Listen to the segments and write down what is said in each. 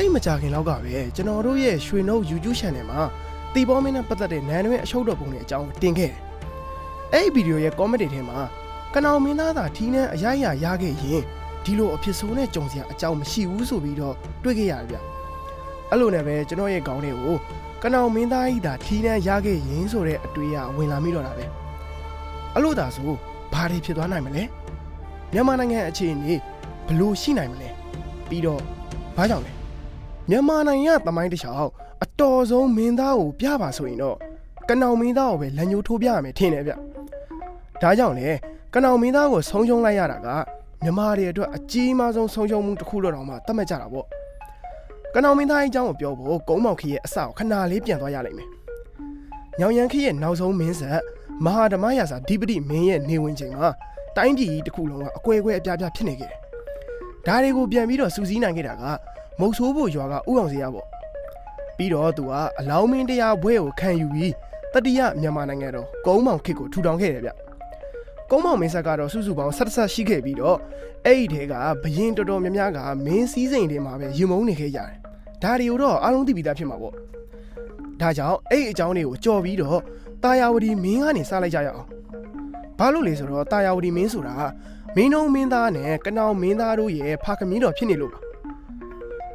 သိမကြခင်လောက်ကပဲကျွန်တော်တို့ရဲ့ရွှေနှုတ် YouTube channel မှာတီဘောမင်းနဲ့ပတ်သက်တဲ့နန်းတွင်အရှုပ်တော်ပုံတွေအကြောင်းတင်ခဲ့တယ်။အဲ့ဒီဗီဒီယိုရဲ့ comment တွေထဲမှာကနောင်မင်းသားသာထီးနှန်းအရရရခဲ့ရင်ဒီလိုအဖြစ်ဆိုးနဲ့ကြုံစရာအကြောင်းမရှိဘူးဆိုပြီးတော့တွေ့ခဲ့ရတယ်ဗျ။အဲ့လိုနဲ့ပဲကျွန်တော်ရဲ့ခေါင်းထဲကိုကနောင်မင်းသားကြီးသာထီးနှန်းရခဲ့ရင်ဆိုတဲ့အတွေ့အဝင်လာမိတော့တာပဲ။အဲ့လိုသာဆိုဘာတွေဖြစ်သွားနိုင်မလဲ။မြန်မာနိုင်ငံအခြေအနေဘယ်လို့ရှိနိုင်မလဲ။ပြီးတော့ဘာကြောင့်လဲ မြန်မာနိုင်ငံကတမိုင်းတစ်ချောင်းအတော်ဆုံးမင်းသားကိုပြပါဆိုရင်တော့ကနောင်မင်းသားကိုပဲလက်ညှိုးထိုးပြရမယ်ထင်တယ်ဗျ။ဒါကြောင့်လေကနောင်မင်းသားကိုဆုံးရှုံးလိုက်ရတာကမြန်မာတွေအတွက်အကြီးမားဆုံးဆုံးရှုံးမှုတစ်ခုလို့တောင်မှသတ်မှတ်ကြတာပေါ့။ကနောင်မင်းသားအကြောင်းကိုပြောဖို့ကုန်းမောင်ခီရဲ့အစကိုခဏလေးပြန်သွားရလိမ့်မယ်။ညောင်ရန်ခီရဲ့နောက်ဆုံးမင်းဆက်မဟာဓမ္မရာဇာဓိပတိမင်းရဲ့နေဝင်ချိန်မှာတိုင်းပြည်ကြီးတစ်ခုလုံးကအကွဲအကွဲအပြားပြားဖြစ်နေခဲ့တယ်။ဒါတွေကိုပြန်ပြီးတော့စူးစီးနိုင်ခဲ့တာက မုတ်ဆိုးဖို့ရွာကဥအောင်စရာပေါ့ပြီးတော့သူကအလောင်းမင်းတရားဘွဲကိုခံယူပြီးတတိယမြန်မာနိုင်ငံတော်ကုန်းမောင်ခေတ်ကိုထူထောင်ခဲ့တယ်ဗျကုန်းမောင်မင်းဆက်ကတော့စုစုပေါင်းဆက်ဆက်ရှိခဲ့ပြီးတော့အဲ့ဒီထဲကဘရင်တော်တော်များများကမင်းစည်းစိမ်တွေမှာပဲယူမုန်းနေခဲ့ကြတယ်ဒါတွေကိုတော့အားလုံးသိပြီးသားဖြစ်မှာပေါ့ဒါကြောင့်အဲ့ဒီအကြောင်းတွေကိုကြော်ပြီးတော့တာယာဝတီမင်းကနေစလိုက်ကြရအောင်ဘာလို့လဲဆိုတော့တာယာဝတီမင်းဆိုတာမင်းတို့မင်းသားနဲ့ကနောင်မင်းသားတို့ရဲ့ဖာကမင်းတော်ဖြစ်နေလို့ပါ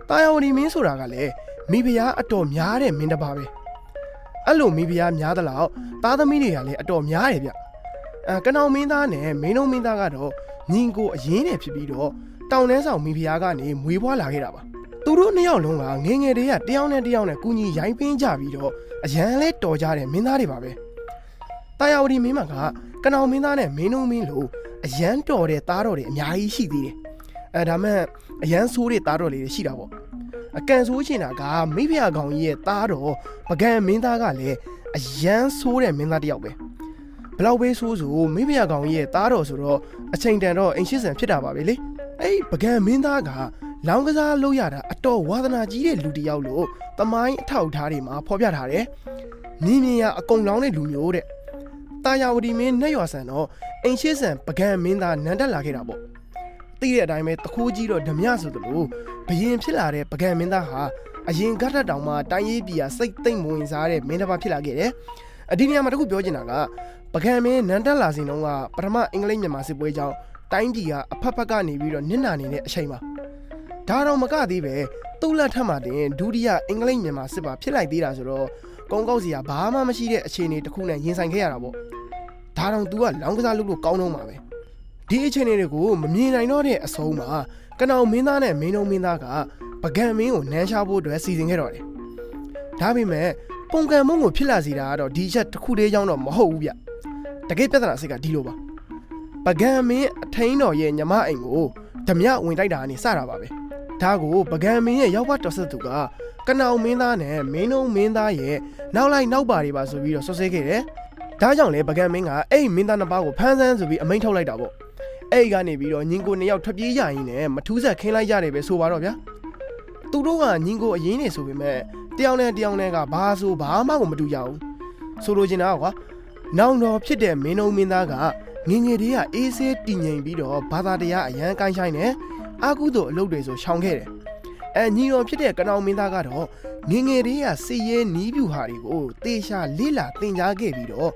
တာယာဝတီမင်းဆိုတာကလည်းမိဖုရားအတော်များတဲ့မင်းတစ်ပါးပဲအဲ့လိုမိဖုရားများသလောက်သားသမီးတွေကလည်းအတော်များတယ်ဗျအဲကနောင်မင်းသားနဲ့မင်းတို့မင်းသားကတော့ညီကိုအရင်နဲ့ဖြစ်ပြီးတော့တောင်ထဲဆောင်မိဖုရားကနေမွေးဖွားလာခဲ့တာပါသူတို့နှစ်ယောက်လုံးကငယ်ငယ်တည်းကတယောက်နဲ့တယောက်နဲ့ကူညီရိုင်းပင်းကြပြီးတော့အရန်လဲတော်ကြတဲ့မင်းသားတွေပါပဲတာယာဝတီမင်းမကကနောင်မင်းသားနဲ့မင်းတို့မင်းလို့အရန်တော်တဲ့သားတော်တွေအများကြီးရှိသေးတယ် အဲဒါမဲ့အရန်ဆိုးတဲ့သားတော်လေးတွေရှိတာပေါ့အကန်ဆိုးချင်တာကမိဖုရားကောင်ကြီးရဲ့သားတော်ပကံမင်းသားကလည်းအရန်ဆိုးတဲ့မင်းသားတစ်ယောက်ပဲဘလောက်ပဲဆိုးဆိုမိဖုရားကောင်ကြီးရဲ့သားတော်ဆိုတော့အချိန်တန်တော့အင်ရှိဆန်ဖြစ်တာပါပဲလေအဲ့ပကံမင်းသားကလောင်းကစားလုပ်ရတာအတော်ဝါသနာကြီးတဲ့လူတစ်ယောက်လို့တမိုင်းအထောက်အထားတွေမှာဖော်ပြထားတယ်မြင်းမြင်ရအကုံလောင်းတဲ့လူမျိုးတဲ့တာယာဝတီမင်းနှက်ရွာဆန်တော့အင်ရှိဆန်ပကံမင်းသားနန်းတက်လာခဲ့တာပေါ့ သိတဲ့အတိုင်းပဲတခိုးကြီးတော့ဓမြဆိုသလိုဘယင်ဖြစ်လာတဲ့ပကံမင်းသားဟာအရင်ကတ်တက်တောင်မှတိုင်းရေးပြည်ဟာစိတ်သိမ့်မဝင်စားတဲ့မင်းတစ်ပါးဖြစ်လာခဲ့တယ်။အဒီနေရာမှာတခုပြောချင်တာကပကံမင်းနန်းတက်လာစဉ်တုန်းကပထမအင်္ဂလိပ်မြန်မာစစ်ပွဲကြောင့်တိုင်းပြည်ကအဖက်ဖက်ကနေပြီးတော့နစ်နာနေတဲ့အချိန်မှာဒါတော့မကသေးပဲသူ့လက်ထက်မှာတင်ဒုတိယအင်္ဂလိပ်မြန်မာစစ်ပါဖြစ်လိုက်သေးတာဆိုတော့ကုန်းကောက်စီကဘာမှမရှိတဲ့အခြေအနေတစ်ခုနဲ့ရင်ဆိုင်ခဲ့ရတာပေါ့။ဒါတော့ तू ကလောင်းကစားလုပ်လို့ကောင်းတော့မှာပဲ။ ဒီအခြေအနေတွေကိုမမြင်နိုင်တော့တဲ့အဆုံးမှာကနောင်မင်းသားနဲ့မင်းတို့မင်းသားကပကံမင်းကိုနမ်းရှားဖို့အတွက်စီစဉ်ခဲ့တော့တယ်။ဒါပေမဲ့ပုံကံမုံကိုဖြစ်လာစေတာကတော့ဒီချက်တစ်ခုတည်းကြောင့်တော့မဟုတ်ဘူးဗျ။တကယ်ပြဿနာစိတ်ကဒီလိုပါ။ပကံမင်းအထင်းတော်ရဲ့ညမအိမ်ကိုဓမြဝင်တိုက်တာကနေစတာပါပဲ။ဒါကိုပကံမင်းရဲ့ရောက်ပါတော်ဆက်သူကကနောင်မင်းသားနဲ့မင်းတို့မင်းသားရဲ့နောက်လိုက်နောက်ပါတွေပါဆိုပြီးတော့ဆွဆွဲခဲ့တယ်။ဒါကြောင့်လေပကံမင်းကအဲ့ဒီမင်းသားနှစ်ပါးကိုဖမ်းဆန်းဆိုပြီးအမိန့်ထုတ်လိုက်တာပေါ့။ အဲ့ဒီကနေပြီးတော့ညီကိုနှစ်ယောက်ထွက်ပြေးရရင်လည်းမထူးဆက်ခင်းလိုက်ရတယ်ပဲဆိုပါတော့ဗျာသူတို့ကညီကိုအရင်နေဆိုပေမဲ့တယောက်နဲ့တယောက်နဲ့ကဘာဆိုဘာမှကိုမတူကြဘူးဆိုလိုချင်တာကကွာနောင်တော်ဖြစ်တဲ့မင်းုံမင်းသားကငငယ်လေးကအေးဆေးတည်ငြိမ်ပြီးတော့ဘာသာတရားအရန်ကိုင်းဆိုင်နေအာကုသို့အလုပ်တွေဆိုရှောင်ခဲ့တယ်အဲညီတော်ဖြစ်တဲ့ကနောင်မင်းသားကတော့ငငယ်လေးကစီရဲနီးပြူဟာတွေကိုတေရှာလေးလာတင် जा ခဲ့ပြီးတော့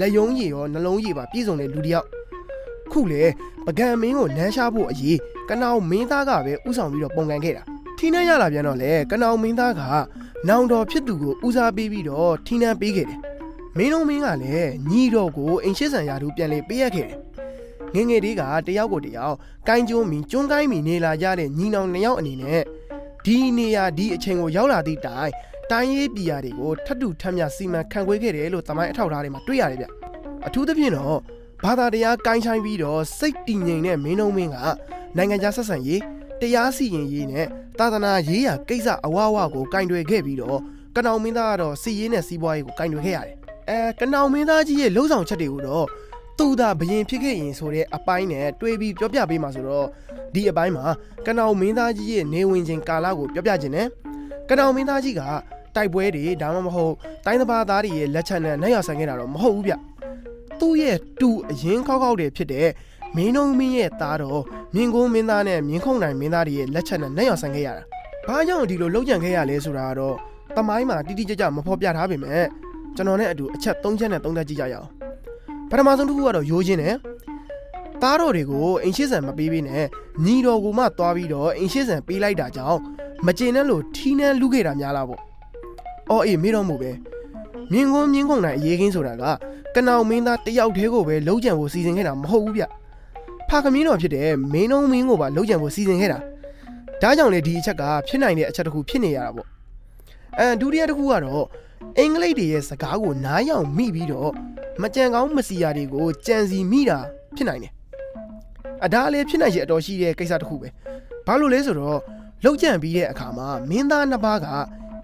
လက်ယုံရည်ရောနှလုံးရည်ပါပြည့်စုံတဲ့လူတစ်ယောက် ခုလေပကံမင်းကိုနမ်းရှားဖို့အရေးကနောင်မင်းသားကပဲဥဆောင်ပြီးတော့ပုံကန်ခဲ့တာထီးနှံရလာပြန်တော့လေကနောင်မင်းသားကနောင်တော်ဖြစ်သူကိုဦးစားပေးပြီးတော့ထီးနှံပေးခဲ့တယ်မင်းတို့မင်းကလည်းညီတော်ကိုအိမ်ရှိဆန်ရာထူးပြန်လေပေးရခဲ့တယ်ငယ်ငယ်လေးကတယောက်ကိုတယောက်ကိုင်းကျိုးမီကျွန်းကိုင်းမီနေလာကြတဲ့ညီနောင်နှစ်ယောက်အနေနဲ့ဒီနေရာဒီအချိန်ကိုရောက်လာသည့်တိုင်တိုင်းရေးပြည်ရာတွေကိုထပ်တူထပ်မြစီမံခန့်ခွဲခဲ့တယ်လို့တမိုင်းအထောက်အထားတွေမှာတွေ့ရတယ်ဗျအထူးသဖြင့်တော့ ဘာသာတရားကိုင်းဆိုင်ပြီးတော့စိတ်တည်ငြိမ်တဲ့မင်းတို့မင်းကနိုင်ငံခြားဆက်ဆံရေးတရားစီရင်ရေးနဲ့သာသနာရေးရာကိစ္စအဝအဝကိုကင်တွယ်ခဲ့ပြီးတော့ကနောင်မင်းသားကတော့စီရေးနဲ့စီးပွားရေးကိုကင်တွယ်ခဲ့ရတယ်။အဲကနောင်မင်းသားကြီးရဲ့လှုပ်ဆောင်ချက်တွေကိုတော့သူသာဘရင်ဖြစ်ခဲ့ရင်ဆိုတဲ့အပိုင်းနဲ့တွေးပြီးပြောပြပေးမှာဆိုတော့ဒီအပိုင်းမှာကနောင်မင်းသားကြီးရဲ့နေဝင်ခြင်းကာလကိုပြောပြခြင်းနဲ့ကနောင်မင်းသားကြီးကတိုက်ပွဲတွေဒါမှမဟုတ်တိုင်းသဘာသားတွေရဲ့လက်ချက်နဲ့နှက်ရဆန်ခဲ့တာတော့မဟုတ်ဘူးဗျ။ သူ့ရဲ့တူအရင်ခောက်ခောက်တွေဖြစ်တဲ့မင်းနှုံမင်းရဲ့သားတော်မြင်းကုန်းမင်းသားနဲ့မြင်းခုံနိုင်မင်းသားတွေရဲ့လက်ချက်နဲ့နှက်ရောက်ဆန်ခဲ့ရတာပဘာကြောင့်ဒီလိုလုံးကြံခဲ့ရလဲဆိုတာကတော့တမိုင်းမှာတိတိကျကျမဖော်ပြထားပေမဲ့ကျွန်တော်နဲ့အတူအချက်၃ချက်နဲ့သုံးသပ်ကြည့်ကြရအောင်ပထမဆုံးတစ်ခုကတော့ရိုးချင်းတယ်သားတော်တွေကိုအင်ရှိဆန်မပေးပေးနဲ့ညီတော်ကိုမှသွားပြီးတော့အင်ရှိဆန်ပေးလိုက်တာကြောင့်မကျေနပ်လို့ထီးနှန်းလူခဲ့တာများလားပေါ့အော်အေးမေးတော့မို့ပဲမြင်းကုန်းမြင်းကုန်းနိုင်အရေးကင်းဆိုတာက ကနောင်မင်းသားတယောက်တည်းကိုပဲလုံးကြံဖို့စီစဉ်ခဲ့တာမဟုတ်ဘူးဗျဖာကမင်းတော်ဖြစ်တဲ့မင်းလုံးမင်းကိုပါလုံးကြံဖို့စီစဉ်ခဲ့တာဒါကြောင့်လေဒီအချက်ကဖြစ်နိုင်တဲ့အချက်တစ်ခုဖြစ်နေရတာပေါ့အဲဒုတိယတစ်ခုကတော့အင်္ဂလိပ်တွေရဲ့စကားကိုနားယောင်မိပြီးတော့မကြံကောင်းမစီရာတွေကိုကြံစီမိတာဖြစ်နိုင်တယ်အဒါလည်းဖြစ်နိုင်ရဲ့အတော်ရှိတဲ့ကိစ္စတစ်ခုပဲဘာလို့လဲဆိုတော့လောက်ကြံပြီးတဲ့အခါမှာမင်းသားနှစ်ပါးက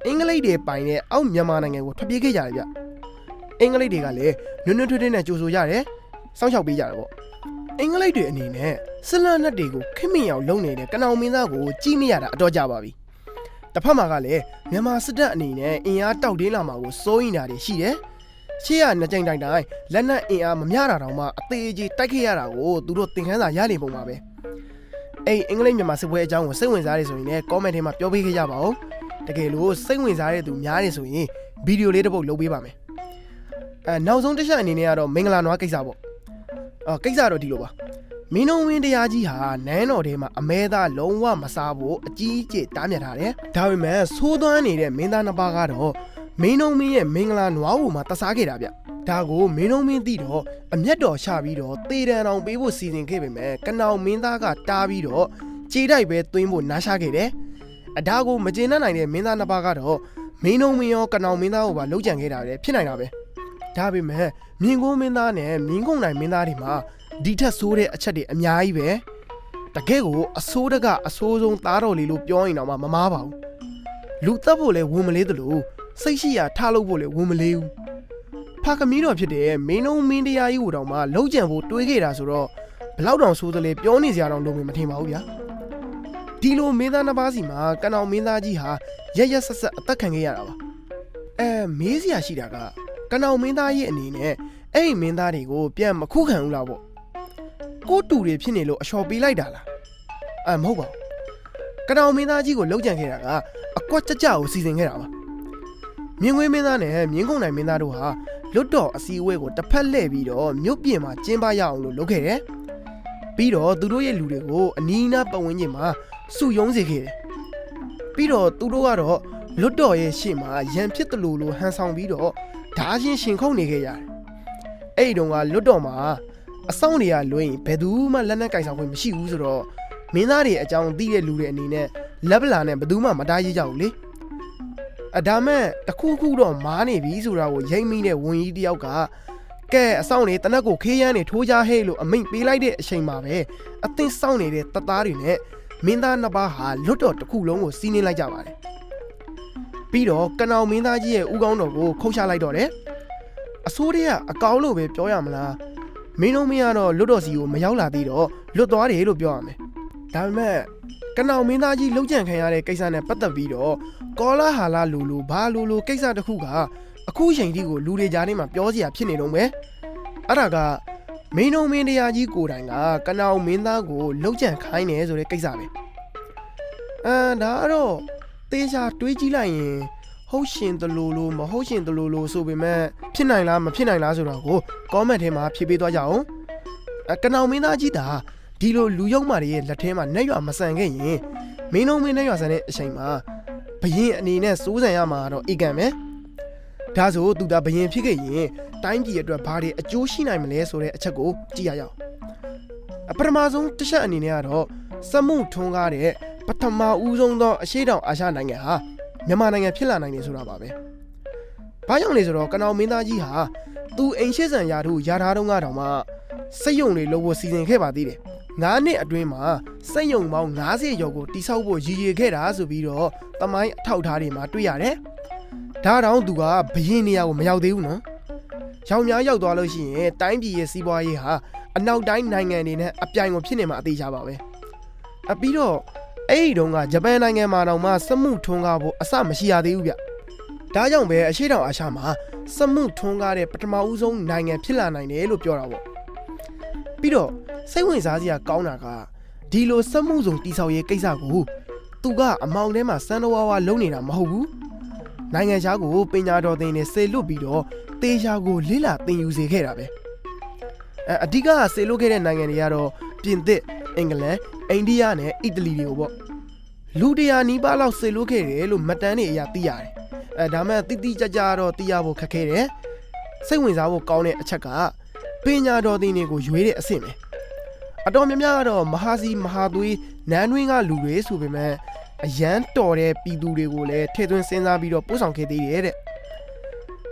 အင်္ဂလိပ်တွေပိုင်တဲ့အောက်မြန်မာနိုင်ငံကိုထွက်ပြေးခဲ့ကြတယ်ဗျ အင်္ဂလိပ်တွေကလည်းနွန်းနွန်းထွန်းထွန်းနဲ့ကြိုဆိုကြတယ်စောင့်ရှောက်ပေးကြတယ်ပေါ့အင်္ဂလိပ်တွေအနေနဲ့ဆလန်နက်တွေကိုခင်းမင်အောင်လုပ်နေတဲ့ကနောင်မင်းသားကိုကြီးမရတာအတော့ကြပါပြီ။တစ်ဖက်မှာကလည်းမြန်မာစစ်တပ်အနေနဲ့အင်အားတောက်တင်းလာမှာကိုစိုးရိမ်တာတွေရှိတယ်။ရှေ့ကနှစ်ကြိမ်တိုင်တိုင်လက်နက်အင်အားမမျှတာတောင်မှအသေးအကြီးတိုက်ခဲ့ရတာကိုသူတို့သင်ခန်းစာရနေပုံပါပဲ။အဲ့အင်္ဂလိပ်မြန်မာစစ်ပွဲအကြောင်းကိုစိတ်ဝင်စားရဆိုရင်လည်း comment ထဲမှာပြောပေးခဲ့ကြပါဦး။တကယ်လို့စိတ်ဝင်စားတဲ့သူများနေဆိုရင်ဗီဒီယိုလေးတစ်ပုတ်လုပ်ပေးပါမယ်။ အဲနောက်ဆုံးတစ်ချက်အနေနဲ့ကတော့မင်္ဂလာနွားကိစ္စပေါ့။အော်ကိစ္စတော့ဒီလိုပါ။မင်းုံဝင်းတရားကြီးဟာနန်းတော်ထဲမှာအမဲသားလုံးဝမစားဖို့အကြီးအကျယ်တားမြစ်ထားတယ်။ဒါပေမဲ့သိုးသွမ်းနေတဲ့မင်းသားနှစ်ပါးကတော့မင်းုံမင်းရဲ့မင်္ဂလာနွားကိုမှတစားခဲ့တာဗျ။ဒါကိုမင်းုံမင်းသိတော့အမျက်တော်ချပြီးတော့တေတံအောင်ပေးဖို့စီစဉ်ခဲ့ပေမဲ့ကနောင်မင်းသားကတားပြီးတော့ကြေးတိုက်ပဲသွင်းဖို့နားရှာခဲ့တယ်။အဒါကိုမကျေနပ်နိုင်တဲ့မင်းသားနှစ်ပါးကတော့မင်းုံမင်းရောကနောင်မင်းသားကိုပါလှုပ်ကြံခဲ့တာပဲဖြစ်နိုင်တာပဲ။ ဒါပေမဲ့မြင်းကုန်းမင်းသားနဲ့မြင်းကုန်းနိုင်မင်းသားတွေမှာဒီထက်ဆိုးတဲ့အချက်တွေအများကြီးပဲတကယ်ကိုအဆိုးတကအဆိုးဆုံးသားတော်လေးလို့ပြောရင်တော့မှမမားပါဘူးလူတက်ဖို့လဲဝင်မလေးသလိုစိတ်ရှိရာထားလို့ဖို့လဲဝင်မလေးဘူးဖာကမီးတော်ဖြစ်တဲ့မင်းလုံးမင်းတရားကြီးကိုတောင်မှလုံးကြံဖို့တွေးခဲ့တာဆိုတော့ဘလောက်တောင်ဆိုးသလဲပြောနေစရာတောင်လုံးမထင်ပါဘူးဗျာဒီလိုမင်းသားနှစ်ပါးစီမှာကနောင်မင်းသားကြီးဟာရက်ရက်ဆက်ဆက်အသက်ခံခဲ့ရတာပါအဲမေးစရာရှိတာက ကနောင်မင်းသားရဲ့အနေနဲ့အဲ့ဒီမင်းသားတွေကိုပြန်မခုခံဘူးလားပေါ့ကိုတူတွေဖြစ်နေလို့အလျှော်ပေးလိုက်တာလားအဲမဟုတ်ပါဘူးကနောင်မင်းသားကြီးကိုလှုပ်ကြံခဲ့တာကအကွက်ကြကြကိုစီစဉ်ခဲ့တာပါမြင်းခွေးမင်းသားနဲ့မြင်းကုန်းနိုင်မင်းသားတို့ဟာလွတ်တော်အစည်းအဝေးကိုတစ်ဖက်လှည့်ပြီးတော့မြို့ပြင်မှာကျင်းပရအောင်လို့လုပ်ခဲ့တယ်ပြီးတော့သူတို့ရဲ့လူတွေကိုအနီးအနားပတ်ဝန်းကျင်မှာစုယုံစေခဲ့တယ်ပြီးတော့သူတို့ကတော့လွတ်တော်ရဲ့ရှေ့မှာရန်ဖြစ်တယ်လို့လို့ဟန်ဆောင်ပြီးတော့ ဓာချင်းရှင်ခုန်နေခဲ့ရတယ်အဲ့ဒီတုန်းကလွတ်တော်မှာအဆောင်တွေကလွှဲရင်ဘယ်သူမှလက်နက်ကင်ဆောင်ခွင့်မရှိဘူးဆိုတော့မင်းသားတွေအကြောင်းသိတဲ့လူတွေအနေနဲ့လက်ပလာနဲ့ဘယ်သူမှမတားရကြဘူးလေအဒါမဲ့တခုခုတော့မားနေပြီဆိုတာကိုရိမ့်မိတဲ့ဝန်ကြီးတယောက်ကကဲအဆောင်တွေတနက်ကိုခေးရမ်းနေထိုးကြဟဲ့လို့အမိန့်ပေးလိုက်တဲ့အချိန်မှာပဲအသင်းစောင့်နေတဲ့တသားတွေနဲ့မင်းသားနှစ်ပါးဟာလွတ်တော်တစ်ခုလုံးကိုစီးနှင်းလိုက်ကြပါတယ် ပြီးတော့ကနောင်မင်းသားကြီးရဲ့ဥကောင်းတော်ကိုခုတ်ချလိုက်တော့တယ်အစိုးရကအကောင်းလို့ပဲပြောရမလားမင်းတို့မင်းကတော့လွတ်တော်စီကိုမရောက်လာသေးတော့လွတ်သွားတယ်လို့ပြောရမယ်။ဒါပေမဲ့ကနောင်မင်းသားကြီးလှုပ်ကြံခံရတဲ့ကိစ္စနဲ့ပတ်သက်ပြီးတော့ကောလာဟာလာလူလူဘာလူလူကိစ္စတစ်ခုကအခုချိန်ထိကိုလူတွေကြားထဲမှာပြောစရာဖြစ်နေတော့မယ်။အဲ့ဒါကမင်းတို့မင်းတရားကြီးကိုယ်တိုင်ကကနောင်မင်းသားကိုလှုပ်ကြံခိုင်းတယ်ဆိုတဲ့ကိစ္စပဲ။အမ်ဒါကတော့ တေချာတွေးကြည့်လိုက်ရင်ဟုတ်ရှင်တလူလူမဟုတ်ရှင်တလူလူဆိုပေမဲ့ဖြစ်နိုင်လားမဖြစ်နိုင်လားဆိုတော့ကို comment ထဲမှာဖြေပေးသွားကြအောင်အကနောင်မင်းသားကြီးတာဒီလိုလူယုံမာတွေရဲ့လက်ထဲမှာနှက်ရွာမဆန်ခဲ့ရင်မင်းလုံးမင်းနှက်ရွာဆန်တဲ့အချိန်မှာဘရင်အနေနဲ့စိုးစံရမှာတော့ဧကန်ပဲဒါဆိုသူဒါဘရင်ဖြစ်ခဲ့ရင်တိုင်းပြည်အတွက်ဘာတွေအကျိုးရှိနိုင်မလဲဆိုတဲ့အချက်ကိုကြည့်ရအောင်အပထမဆုံးတစ်ချက်အနေနဲ့ကတော့စမှုထွန်းကားတဲ့ ပထမဦးဆုံးသောအရှိတောင်အာရှနိုင်ငံဟာမြန်မာနိုင်ငံဖြစ်လာနိုင်တယ်ဆိုတာပါပဲ။ဘာကြောင့်လဲဆိုတော့ကနောင်မင်းသားကြီးဟာသူအိမ်ရှိဆန်ရာတို့ယာထားတော့ကတော့မှစိတ်ယုံတွေလို့ဖို့စီစဉ်ခဲ့ပါသေးတယ်။ငါးနှစ်အတွင်းမှာစိတ်ယုံပေါင်း90ကျော်ကိုတိဆောက်ဖို့ရည်ရည်ခဲ့တာဆိုပြီးတော့တမိုင်းအထောက်အထားတွေမှာတွေ့ရတယ်။ဒါတောင်သူကဘရင်နေရာကိုမရောက်သေးဘူးနော်။ရောင်များရောက်သွားလို့ရှိရင်တိုင်းပြည်ရဲ့စီးပွားရေးဟာအနောက်တိုင်းနိုင်ငံတွေနဲ့အပြိုင်ကိုဖြစ်နေမှာအသေးချပါပဲ။အပြီးတော့ အဲ့ဒီတုန်းကဂျပန်နိုင်ငံမှာတောင်မှစက်မှုထွန်းကားဖို့အစမရှိရသေးဘူးဗျ။ဒါကြောင့်ပဲအရှိတောင်အာရှမှာစက်မှုထွန်းကားတဲ့ပထမဦးဆုံးနိုင်ငံဖြစ်လာနိုင်တယ်လို့ပြောတာပေါ့။ပြီးတော့စိတ်ဝင်စားစရာကောင်းတာကဒီလိုစက်မှုစုံတိဆောက်ရေးကိစ္စကိုသူသူကအမောင်ထဲမှာစမ်းတော်ဝါဝါလုံနေတာမဟုတ်ဘူးနိုင်ငံခြားကိုပညာတော်သင်နဲ့ဆေလွတ်ပြီးတော့တေချာကိုလိလာသင်ယူစေခဲ့တာပဲအဲအဓိကဆေလွတ်ခဲ့တဲ့နိုင်ငံတွေကတော့ပြင်သစ်အင်္ဂလန် အိန္ဒိယနဲ့အီတလီတွေကိုပေါ့လူတရာနီးပါးလောက်ဆေလွတ်ခဲ့တယ်လို့မှတ်တမ်းတွေအရသိရတယ်အဲဒါမဲ့တိတိကျကျတော့သိရဖို့ခက်ခဲတယ်စိတ်ဝင်စားဖို့ကောင်းတဲ့အချက်ကပညာတော်သင်တွေကိုရွေးတဲ့အဆင့်ပဲအတော်များများကတော့မဟာစီမဟာသွေးနန်းတွင်းကလူတွေဆိုပေမဲ့အရန်တော်တဲ့ပြည်သူတွေကိုလည်းထည့်သွင်းစဉ်းစားပြီးတော့ပို့ဆောင်ခဲ့သေးတယ်တဲ့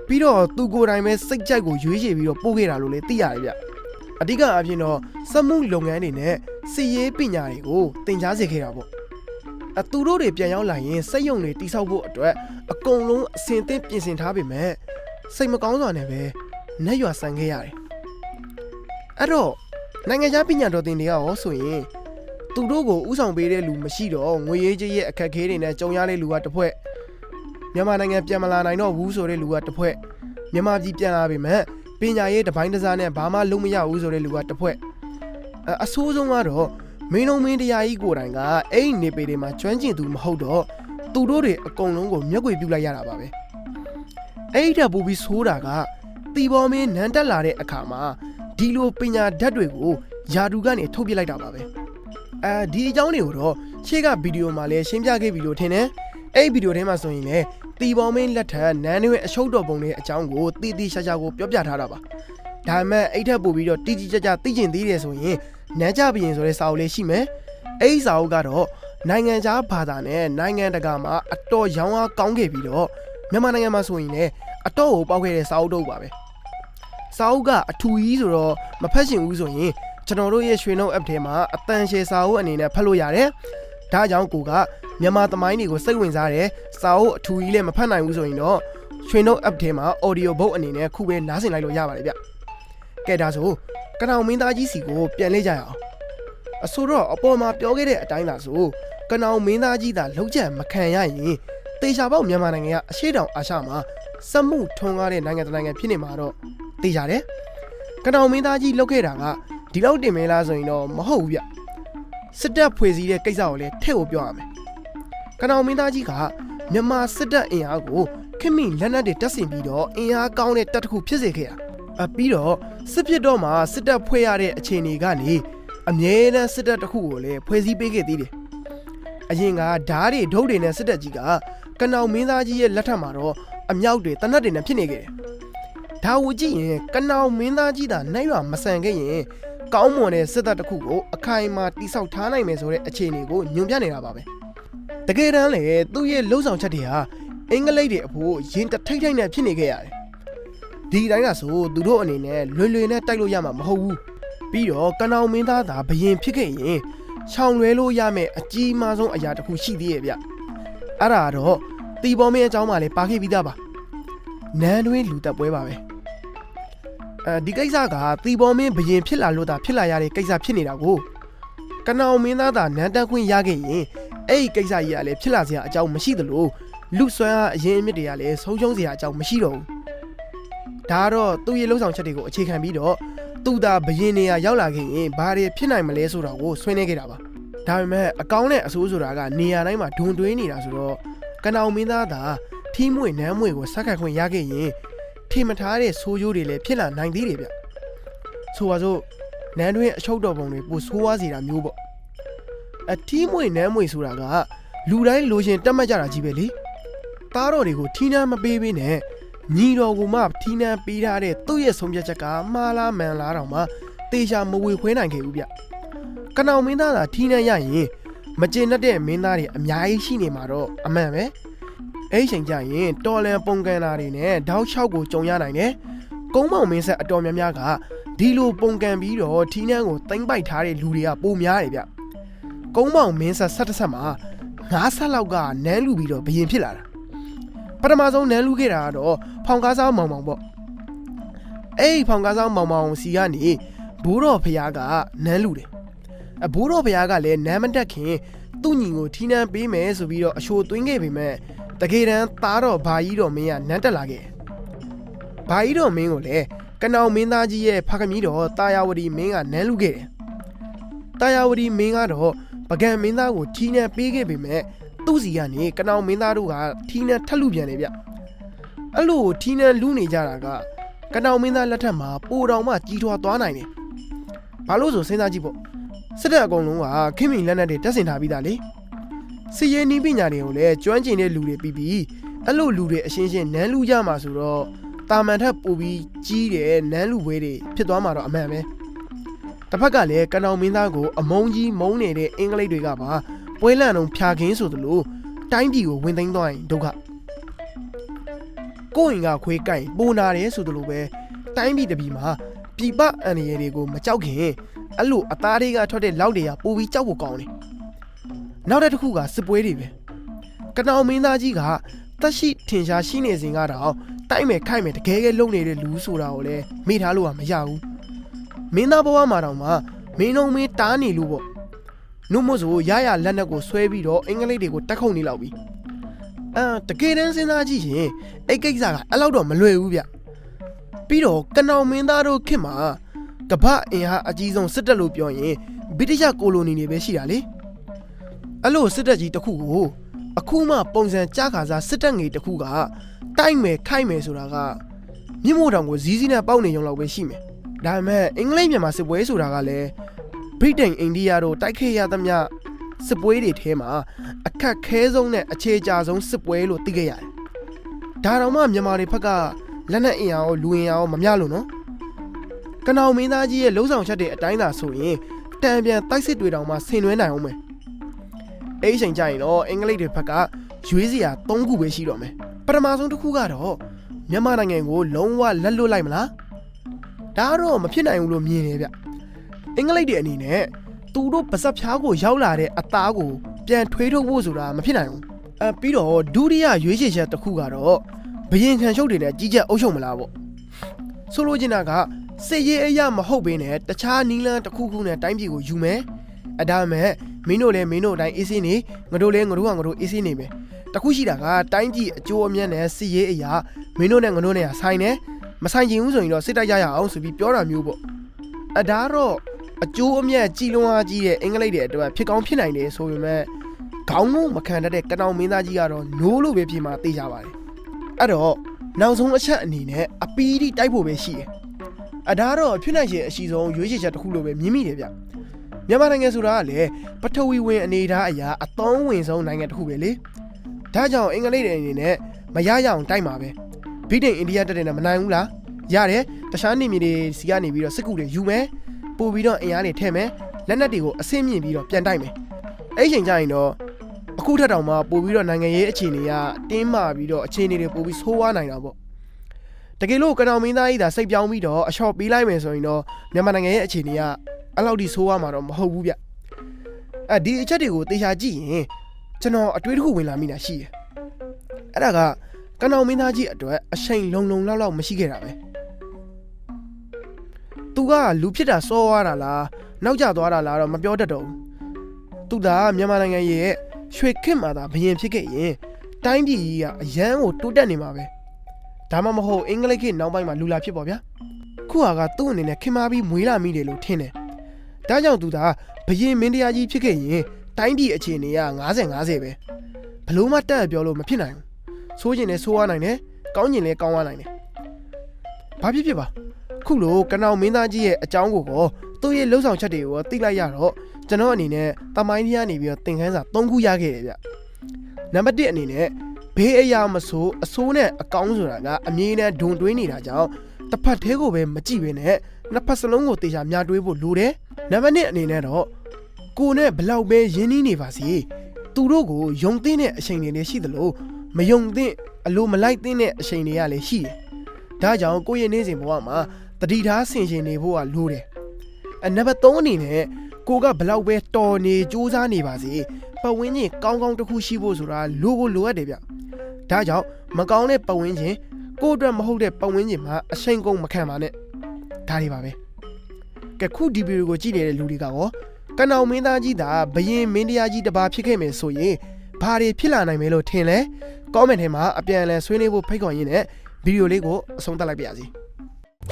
ပြီးတော့သူကိုယ်တိုင်ပဲစိတ်ကြိုက်ကိုရွေးချယ်ပြီးတော့ပို့ခဲ့တာလို့လည်းသိရတယ်ဗျ အဓိကအပြင်တော့စက်မှုလုပ်ငန်းတွေနဲ့စီရေးပညာတွေကိုသင်ကြားစေခဲ့တာပေါ့အသူတို့တွေပြန်ရောက်လာရင်စက်ရုံတွေတိစောက်ဖို့အတွက်အကုန်လုံးအစင်သင့်ပြင်ဆင်ထားပေမဲ့စိတ်မကောင်းစွာနဲ့ပဲနှက်ရွာဆန်ခဲ့ရတယ်အဲ့တော့နိုင်ငံခြားပညာတော်သင်တွေကရောဆိုရင်သူတို့ကိုဥဆောင်ပေးတဲ့လူမရှိတော့ငွေရေးကြေးရဲ့အခက်အခဲတွေနဲ့ကြုံရတဲ့လူကတစ်ဖွဲ့မြန်မာနိုင်ငံပြန်မလာနိုင်တော့ဘူးဆိုတဲ့လူကတစ်ဖွဲ့မြန်မာပြည်ပြန်လာပေမဲ့ ပညာရေးတစ်ပိုင်းတစ်စားနဲ့ဘာမှလုံးမရဘူးဆိုတဲ့လူကတစ်ဖွဲ့အအဆိုးဆုံးကတော့မင်းလုံးမင်းတရားကြီးကိုယ်တိုင်ကအဲ့ဒီနေပေတွေမှာကျွမ်းကျင်သူမဟုတ်တော့သူတို့တွေအကုန်လုံးကိုမျက်ကွေပြုတ်လိုက်ရတာပါပဲအဲ့ဒီတက်ပူပြီးဆိုးတာကတီဘောမင်းနန်းတက်လာတဲ့အခါမှာဒီလိုပညာဓာတ်တွေကိုယာတူကနေထုတ်ပြလိုက်တာပါပဲအဲဒီအကြောင်းတွေကိုတော့ရှေ့ကဗီဒီယိုမှာလည်းရှင်းပြခဲ့ပြီလို့ထင်တယ်အဲ့ဒီဗီဒီယိုထဲမှာဆိုရင်လည်း တီပေါင်းမင်းလက်ထက်နန်းတွေအရှုပ်တော်ပုံတွေအကြောင်းကိုတည်တည်ရှာရှာကိုပြောပြထားတာပါဒါပေမဲ့အဲ့ထက်ပိုပြီးတော့တီကြီးကြကြသိကျင်သေးတယ်ဆိုရင်နန်းကြဘရင်ဆိုတဲ့စာအုပ်လေးရှိမယ်အဲ့ဒီစာအုပ်ကတော့နိုင်ငံခြားဘာသာနဲ့နိုင်ငံတကာမှာအတော်ရောင်းအားကောင်းခဲ့ပြီးတော့မြန်မာနိုင်ငံမှာဆိုရင်လည်းအတော်ကိုပေါက်ခဲ့တဲ့စာအုပ်တော့ပါပဲစာအုပ်ကအထူကြီးဆိုတော့မဖတ်ရှင်ဘူးဆိုရင်ကျွန်တော်တို့ရဲ့ရွှေနှုတ် app ထဲမှာအတန်ရှယ်စာအုပ်အနေနဲ့ဖတ်လို့ရတယ်။ ဒါကြောင့်ကိုကမြန်မာသမိုင်းတွေကိုစိတ်ဝင်စားတယ်။စာအုပ်အထူကြီးလည်းမဖတ်နိုင်ဘူးဆိုရင်တော့ရွှေနှုတ် app ထဲမှာ audio book အနေနဲ့ခုပဲနားဆင်လိုက်လို့ရပါတယ်ဗျ။ကဲဒါဆိုကနောင်မင်းသားကြီးစီကိုပြန်လေ့ကြရအောင်။အဆိုတော့အပေါ်မှာပြောခဲ့တဲ့အတိုင်းသာဆိုကနောင်မင်းသားကြီးသာလောက်ချက်မခံရရင်တေချာပေါက်မြန်မာနိုင်ငံကအရှေ့တောင်အာရှမှာစက်မှုထွန်းကားတဲ့နိုင်ငံတစ်နိုင်ငံဖြစ်နေမှာတော့သိကြတယ်။ကနောင်မင်းသားကြီးလောက်ခဲ့တာကဒီလောက်တင်မဲလားဆိုရင်တော့မဟုတ်ဘူးဗျ။ စစ်တပ်ဖွဲ့စည်းတဲ့ကိစ္စကိုလည်းထည့်ဖို့ပြောရမယ်။ကနောင်မင်းသားကြီးကမြန်မာစစ်တပ်အင်အားကိုခင်မိလက်နက်တွေတက်ဆင်ပြီးတော့အင်အားကောင်းတဲ့တပ်တစ်ခုဖြစ်စေခဲ့တာ။အပြီးတော့စစ်ဖြစ်တော့မှစစ်တပ်ဖွဲ့ရတဲ့အခြေအနေကနေအမြဲတမ်းစစ်တပ်တစ်ခုကိုလည်းဖွဲ့စည်းပေးခဲ့သေးတယ်။အရင်ကဓားတွေဒုတ်တွေနဲ့စစ်တပ်ကြီးကကနောင်မင်းသားကြီးရဲ့လက်ထက်မှာတော့အမြောက်တွေတနတ်တွေနဲ့ဖြစ်နေခဲ့တယ်။ဒါကိုကြည့်ရင်ကနောင်မင်းသားကြီးသာနိုင်ရွာမဆန်ခဲ့ရင် ကောင်းမွန်တဲ့စစ်တပ်တစ်ခုကိုအခိုင်အမာတိဆောက်ထားနိုင်မယ်ဆိုတဲ့အခြေအနေကိုညွှန်ပြနေတာပါပဲတကယ်တမ်းလေသူ့ရဲ့လှုပ်ဆောင်ချက်တွေဟာအင်္ဂလိပ်တွေအဖို့ရင်တထိတ်ထိတ်နဲ့ဖြစ်နေခဲ့ရတယ်ဒီတိုင်းကဆိုသူတို့အနေနဲ့လွယ်လွယ်နဲ့တိုက်လို့ရမှာမဟုတ်ဘူးပြီးတော့ကနောင်မင်းသားသာဘရင်ဖြစ်ခဲ့ရင်ချောင်လွဲလို့ရမယ်အကြီးမားဆုံးအရာတစ်ခုရှိသေးရဲ့ဗျအဲ့ဒါတော့တီဘောမင်းအကြောင်းမှလည်းပါခဲ့ပြီးသားပါနန်းတွင်းလူတက်ပွဲပါပဲ အဲဒီကိစ္စကတီဘောမင်းဘရင်ဖြစ်လာလို့သာဖြစ်လာရတဲ့ကိစ္စဖြစ်နေတာကိုကနောင်မင်းသားသာနန်းတက်ခွင့်ရခဲ့ရင်အဲ့ဒီကိစ္စကြီးကလည်းဖြစ်လာစရာအကြောင်းမရှိသလိုလူဆွမ်းအားအရင်အမြစ်တွေကလည်းဆုံးရှုံးစရာအကြောင်းမရှိတော့ဘူးဒါကတော့သူ့ရဲ့လှုပ်ဆောင်ချက်တွေကိုအခြေခံပြီးတော့သူသာဘရင်နေရာရောက်လာခဲ့ရင်ဘာတွေဖြစ်နိုင်မလဲဆိုတာကိုဆွေးနွေးခဲ့တာပါဒါပေမဲ့အကောင်းနဲ့အဆိုးဆိုတာကနေရာတိုင်းမှာဒွန်တွင်းနေတာဆိုတော့ကနောင်မင်းသားသာထီးမွေနမ်းမွေကိုဆက်ခတ်ခွင့်ရခဲ့ရင် ထင်မထားတဲ့ဆိုးကျိုးတွေလည်းဖြစ်လာနိုင်သေးတယ်ဗျဆိုပါစို့နန်းတွင်းအချုပ်တော်ပုံတွေပိုဆိုးဝါးစေတာမျိုးပေါ့အထီးမွေနန်းမွေဆိုတာကလူတိုင်းလိုချင်တက်မှတ်ကြတာကြီးပဲလေသားတော်တွေကိုထီးနှမ်းမပေးပေးနဲ့ညီတော်ကမှထီးနှမ်းပေးထားတဲ့သူ့ရဲ့ဆုံးဖြတ်ချက်ကမှားလားမှန်လားတော့မှတေချာမဝေခွဲနိုင်ခဲ့ဘူးဗျကနောင်မင်းသားသာထီးနှမ်းရရင်မကျင်တတ်တဲ့မင်းသားတွေအများကြီးရှိနေမှာတော့အမှန်ပဲ အဲ့ဒီချိန်ကျရင်တော်လန်ပုံကန်တာတွေနဲ့တောက်လျှောက်ကိုကြုံရနိုင်တယ်။ကုန်းမောင်မင်းဆက်အတော်များများကဒီလိုပုံကန်ပြီးတော့ထီးနှန်းကိုတင်ပိုက်ထားတဲ့လူတွေကပိုများတယ်ဗျ။ကုန်းမောင်မင်းဆက်ဆက်တစ်ဆက်မှာငါးဆက်လောက်ကနန်းလူပြီးတော့ဘရင်ဖြစ်လာတာ။ပထမဆုံးနန်းလူခဲ့တာကတော့ဖောင်ကားဆောင်မောင်မောင်ပေါ့။အဲ့ဒီဖောင်ကားဆောင်မောင်မောင်စီကနေဘိုးတော်ဖျားကနန်းလူတယ်။အဘိုးတော်ဖျားကလည်းနန်းမတက်ခင်သူ့ညီကိုထီးနှန်းပေးမယ်ဆိုပြီးတော့အရှိုးသွင်းခဲ့ပေမဲ့ တကယ်တမ်းသားတော်ဘာကြီးတော်မင်းကနန်းတက်လာခဲ့။ဘာကြီးတော်မင်းကိုလည်းကနောင်မင်းသားကြီးရဲ့ဖခင်ကြီးတော်တာယာဝတီမင်းကနန်းလူခဲ့တယ်။တာယာဝတီမင်းကတော့ပကံမင်းသားကိုထီးနှံပေးခဲ့ပေမဲ့သူ့စီကနေကနောင်မင်းသားတို့ကထီးနှံထက်လူပြန်နေဗျအဲ့လိုထီးနှံလူနေကြတာကကနောင်မင်းသားလက်ထက်မှာပိုတော်မှကြီးထွားသွားနိုင်တယ်ဘာလို့ဆိုစဉ်းစားကြည့်ပေါ့စစ်တပ်အကုန်လုံးကခင်မင်လက်နက်တွေတက်ဆင်ထားပြီးသားလေ စီရင်နီးပညာတွေကိုလည်းကျွမ်းကျင်တဲ့လူတွေပြီးပြီးအဲ့လိုလူတွေအရှင်းရှင်းနန်းလူကြမှာဆိုတော့တာမန်ထက်ပိုပြီးကြီးတဲ့နန်းလူဝဲတွေဖြစ်သွားမှာတော့အမှန်ပဲတစ်ဖက်ကလည်းကနောင်မင်းသားကိုအမုန်းကြီးမုန်းနေတဲ့အင်္ဂလိပ်တွေကပါပွဲလန့်အောင်ဖြာခင်းဆိုသလိုတိုင်းပြည်ကိုဝင်သိမ်းသွားရင်ဒုက္ခကိုယ့်ရင်ကခွေးကိုင်ပိုနာတယ်ဆိုသလိုပဲတိုင်းပြည်တစ်ပြည်မှာပြည်ပအန္တရာယ်တွေကိုမကြောက်ခင်အဲ့လိုအသားတွေကထွက်တဲ့လောက်တွေကပိုပြီးကြောက်ဖို့ကောင်းတယ် နောက်တစ်ခုကစစ်ပွဲတွေပဲကနောင်မင်းသားကြီးကတက်ရှိထင်ရှားရှိနေစဉ်ကတော့တိုက်မယ်ခိုက်မယ်တကယ်ကဲလုံနေတဲ့လူဆိုတာကိုလည်းမေ့ထားလို့ကမရဘူးမင်းသားဘဝမှာတော့မှမင်းလုံးမင်းတားနေလို့ပေါ့နှုတ်မို့ဆိုရရလက်နက်ကိုဆွဲပြီးတော့အင်္ဂလိပ်တွေကိုတက်ခုန်နေလောက်ပြီအာတကယ်တမ်းစဉ်းစားကြည့်ရင်အဲ့ကိစ္စကအဲ့လောက်တော့မလွယ်ဘူးဗျပြီးတော့ကနောင်မင်းသားတို့ခင်မှာကပ္ပအင်ဟာအကြီးဆုံးစစ်တပ်လို့ပြောရင်ဗြိတိရှကိုလိုနီတွေပဲရှိတာလေ အဲ့လိုစစ်တပ်ကြီးတစ်ခုကိုအခုမှပုံစံကြားခါစားစစ်တပ်ငယ်တစ်ခုကတိုက်မယ်ခိုက်မယ်ဆိုတာကမြင့်မို့တောင်ကိုဇီးစည်းနဲ့ပေါက်နေရုံလောက်ပဲရှိမယ်ဒါပေမဲ့အင်္ဂလိပ်မြန်မာစစ်ပွဲဆိုတာကလည်းဗြိတိန်အိန္ဒိယတို့တိုက်ခဲ့ရသမျှစစ်ပွဲတွေထဲမှာအခက်ခဲဆုံးနဲ့အခြေအကျဆုံးစစ်ပွဲလို့သိခဲ့ရတယ်ဒါတော့မှမြန်မာတွေဘက်ကလက်နက်အင်အားရောလူအင်အားရောမမျှလို့နော်ကနောင်မင်းသားကြီးရဲ့လှုံ့ဆော်ချက်တွေအတိုင်းသာဆိုရင်တံပြန်တိုက်စစ်တွေတောင်မှဆင်နွှဲနိုင်အောင်မယ် အဲ့ဒီအချိန်ကျရင်တော့အင်္ဂလိပ်တွေဘက်ကရွေးစရာ၃ခုပဲရှိတော့မယ်ပထမဆုံးတစ်ခုကတော့မြန်မာနိုင်ငံကိုလုံးဝလက်လွတ်လိုက်မလားဒါကတော့မဖြစ်နိုင်ဘူးလို့မြင်နေဗျအင်္ဂလိပ်တွေအနေနဲ့သူတို့ပါဇက်ဖျားကိုရောက်လာတဲ့အသားကိုပြန်ထွေးထုတ်ဖို့ဆိုတာမဖြစ်နိုင်ဘူးအဲပြီးတော့ဒုတိယရွေးချယ်ချက်တစ်ခုကတော့ဘရင်ခံရှုပ်တွေနဲ့ကြီးကြပ်အုပ်ချုပ်မလားပေါ့ဆိုလိုချင်တာကစစ်ရေးအရာမဟုတ်ဘဲနဲ့တခြားနီလန်းတစ်ခုခုနဲ့တိုင်းပြည်ကိုယူမယ်အဒါမဲ့ မင်းတို့လည်းမင်းတို့အတိုင်းအေးဆေးနေငါတို့လည်းငါတို့ကငါတို့အေးဆေးနေမယ်တခုရှိတာကတိုင်းပြည်အကျိုးအမြတ်နဲ့စစ်ရေးအရာမင်းတို့နဲ့ငါတို့နဲ့ဆိုင်တယ်မဆိုင်ချင်ဘူးဆိုရင်တော့စစ်တိုက်ရရအောင်ဆိုပြီးပြောတာမျိုးပေါ့အဒါတော့အကျိုးအမြတ်ကြီးလွန်အားကြီးတဲ့အင်္ဂလိပ်တွေအတွက်ဖြစ်ကောင်းဖြစ်နိုင်တယ်ဆိုပေမဲ့ခေါင်းလုံးမခံတတ်တဲ့ကနောင်မင်းသားကြီးကတော့နိုးလို့ပဲပြင်มาသိကြပါတယ်အဲ့တော့နောက်ဆုံးအချက်အနေနဲ့အပီးတိတိုက်ဖို့ပဲရှိတယ်အဒါတော့ဖြစ်နိုင်ခြင်းအရှိဆုံးရွေးချယ်ချက်တစ်ခုလို့ပဲမြင်မိတယ်ဗျ မြန်မာနိုင်ငံဆိုတာကလည်းပထဝီဝင်အနေအထားအရာအသုံးဝင်ဆုံးနိုင်ငံတစ်ခုပဲလေဒါကြောင့်အင်္ဂလိပ်တွေအနေနဲ့မရရအောင်တိုက်မှာပဲဗြိတိန်အိန္ဒိယတက်တယ်နဲ့မနိုင်ဘူးလားရတယ်တခြားနေမြေတွေစီကနေပြီးတော့စစ်ကူတွေယူမယ်ပို့ပြီးတော့အင်အားတွေထည့်မယ်လက်နက်တွေကိုအဆင့်မြင့်ပြီးတော့ပြန်တိုက်မယ်အဲ့ဒီချိန်ကျရင်တော့အခုထက်တောင်မှပို့ပြီးတော့နိုင်ငံရေးအခြေအနေကတင်းမာပြီးတော့အခြေအနေတွေပို့ပြီးဆိုးဝါးနိုင်တာပေါ့တကယ်လို့ကနောင်မင်းသားကြီးသာစိတ်ပြောင်းပြီးတော့အလျှော့ပေးလိုက်မယ်ဆိုရင်တော့မြန်မာနိုင်ငံရဲ့အခြေအနေက အဲ့လောက်ထိဆိုးဝါးမှာတော့မဟုတ်ဘူးဗျအဲဒီအချက်တွေကိုသေချာကြည့်ရင်ကျွန်တော်အတွေးတစ်ခုဝင်လာမိတာရှိတယ်အဲ့ဒါကကနောင်မင်းသားကြီးအတွက်အချိန်လုံလုံလောက်လောက်မရှိခဲ့တာပဲသူကလူဖြစ်တာစောသွားတာလားနောက်ကျသွားတာလားတော့မပြောတတ်တော့ဘူးသူကမြန်မာနိုင်ငံရဲ့ရွှေခစ်မှာသာဘယင်ဖြစ်ခဲ့ရင်တိုင်းပြည်ကြီးကအရန်ကိုတိုးတက်နေမှာပဲဒါမှမဟုတ်အင်္ဂလိပ်ခေတ်နောက်ပိုင်းမှာလူလာဖြစ်ပေါ့ဗျာခုဟာကသူ့အနေနဲ့ခင်မာပြီးမွေးလာမိတယ်လို့ထင်တယ် ဒါကြောင့်သူကဘယင်မင်းတရားကြီးဖြစ်ခဲ့ရင်တိုင်းပြည်အခြေအနေက90 50ပဲဘလို့မှတက်ပြောလို့မဖြစ်နိုင်ဘူးဆိုးကျင်လည်းဆိုးရနိုင်တယ်ကောင်းကျင်လည်းကောင်းရနိုင်တယ်ဘာဖြစ်ဖြစ်ပါခုလိုကနောင်မင်းသားကြီးရဲ့အကြောင်းကိုကောသူ့ရဲ့လှုပ်ဆောင်ချက်တွေကိုသိလိုက်ရတော့ကျွန်တော်အနေနဲ့တမိုင်းကြီးကနေပြီးတော့သင်ခန်းစာ၃ခုရခဲ့တယ်ဗျနံပါတ်1အနေနဲ့ဘေးအရာမဆိုးအဆိုးနဲ့အကောင်းဆိုတာကအမြင်နဲ့ဒုံတွင်းနေတာကြောင့်တစ်ဖက်သေးကိုပဲမကြည့်ဘဲနဲ့နှစ်ဖက်စလုံးကိုတေချာမြတွေးဖို့လိုတယ် နံပါတ်2အနေနဲ့တော့ကိုနဲ့ဘလောက်ပဲရင်းနှီးနေပါစေသူတို့ကိုယုံသိတဲ့အချိန်တွေလည်းရှိသလိုမယုံသိအလိုမလိုက်သိတဲ့အချိန်တွေကလည်းရှိတယ်ဒါကြောင့်ကိုယ့်ရဲ့နေ့စဉ်ဘဝမှာတတိထားဆင်ခြင်နေဖို့ကလိုတယ်အနံပါတ်3အနေနဲ့ကိုကဘလောက်ပဲတော်နေစူးစမ်းနေပါစေပတ်ဝန်းကျင်ကောင်းကောင်းတစ်ခုရှိဖို့ဆိုတာလိုကိုလိုအပ်တယ်ဗျဒါကြောင့်မကောင်းတဲ့ပတ်ဝန်းကျင်ကိုယ့်အတွက်မဟုတ်တဲ့ပတ်ဝန်းကျင်မှာအချိန်ကုန်မခံပါနဲ့ဒါတွေပါပဲ ကဲခုဒီဗီဒီယိုကိုကြည့်နေတဲ့လူတွေကရောကနောင်မင်းသားကြီးသာဘယင်မင်းတရားကြီးတစ်ပါးဖြစ်ခဲ့မယ်ဆိုရင်ဘာတွေဖြစ်လာနိုင်မယ်လို့ထင်လဲကောမန့်ထဲမှာအပြန်အလှန်ဆွေးနွေးဖို့ဖိတ်ခေါ်ရင်းနဲ့ဗီဒီယိုလေးကိုအဆုံးသတ်လိုက်ပါရစေ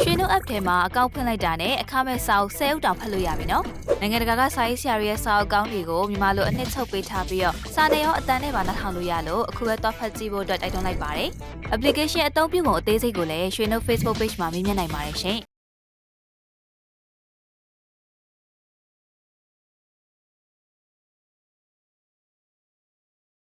ရွှေနှုတ် app ထဲမှာအကောင့်ဖွင့်လိုက်တာနဲ့အခမဲ့စာအုပ်10အုပ်တောင်ဖတ်လို့ရပြီနော်နိုင်ငံတကာကစာရေးဆရာတွေရဲ့စာအုပ်ကောင်းတွေကိုမြန်မာလိုအနှစ်ချုပ်ပေးထားပြီးတော့စာနယ်ရောအတန်နဲ့ပါနှာထောင်လို့ရလို့အခုပဲတော့ဖတ်ကြည့်ဖို့အတွက်တိုက်တွန်းလိုက်ပါတယ် application အသုံးပြုပုံအသေးစိတ်ကိုလည်းရွှေနှုတ် Facebook page မှာမြင်မြင်နိုင်ပါတယ်ရှင်